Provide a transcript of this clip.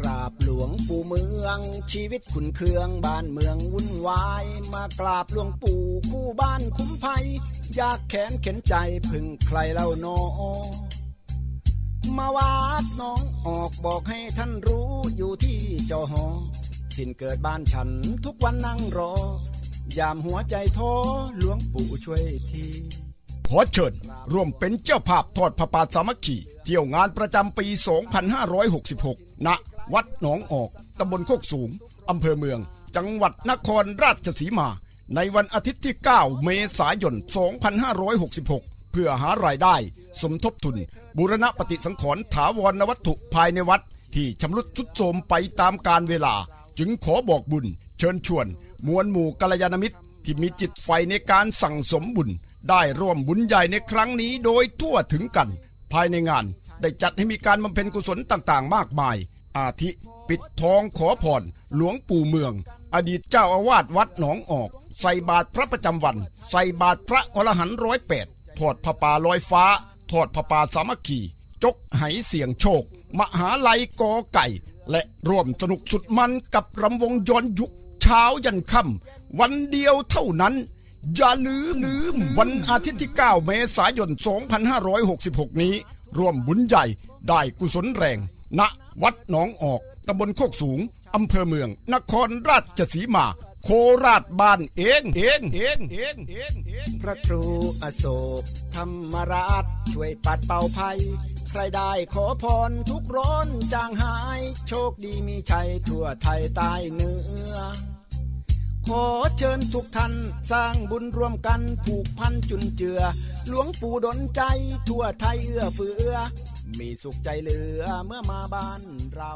กราบหลวงปู่เมือง ชีวิตขุนเคืองบ้านเมืองวุ่นวาย มากราบหลวงปู่คู่บ้านคุ้มภัย อยากแขนเข็นใจพึ่งใครเล่าโนอมาวาดน้องออกบอกให้ท่านรู้อยู่ที่จอหอถิ่นเกิดบ้านฉันทุกวันนั่งรอ ยามหัวใจท้อหลวงปู่ช่วยทีขอเชิญร่วมเป็นเจ้าภาพทอดพระป่าสามัคคีเที่ยวงานประจำปี 2566 ณ วัดหนองออกตำบลโคกสูงอำเภอเมือง จังหวัดนครราชสีมา ในวันอาทิตย์ที่ 9 เมษายน 2566 เพื่อหารายได้ สมทบทุน บูรณปฏิสังขรณ์ถาวรนวัตถุภายในวัด ที่ชำรุดทุดโทรมไปตามกาลเวลา จึงขอบอกบุญ เชิญชวน มวลหมู่กัลยาณมิตร ที่มีจิตไฟในการสั่งสมบุญ ได้ร่วมบุญใหญ่ในครั้งนี้โดยทั่วถึงกัน ภายในงานได้จัดให้มีการบำเพ็ญกุศลต่างๆ มากมาย อาทิปิดทองขอพรหลวงปู่เมือง อดีตเจ้าอาวาสวัดหนองออก ใส่บาตรพระประจำวัน ใส่บาตรพระอรหันต์ร้อยแปดทอดพระป่าลอยฟ้าทอดพระป่าสามัคคีจกไหเสียงโชค มหาลัยกอไก่ และร่วมสนุกสุดมันกับรำวงย้อนยุคเช้ายันค่ำวันเดียวเท่านั้น อย่าลืมลืมวันอาทิตย์ที่ 9 เมษายน 2566 นี้ ร่วมบุญใหญ่ได้กุศลแรงณ วัดหนองออกตำบลโคกสูงอำเภอเมือง นครราชสีมา โคราชบ้านเองเองเองเองเองเองพระครูอโศกธรรมราชช่วยปัดเป่าภัย ใครได้ขอพรทุกร้อนจางหาย โชคดีมีชัยทั่วไทยใต้เหนือ ขอเชิญทุกท่านสร้างบุญร่วมกันผูกพันจุนเจือ หลวงปู่ดลใจทั่วไทยเอื้อเฟื้อ มีสุขใจเหลือเมื่อมาบ้านเรา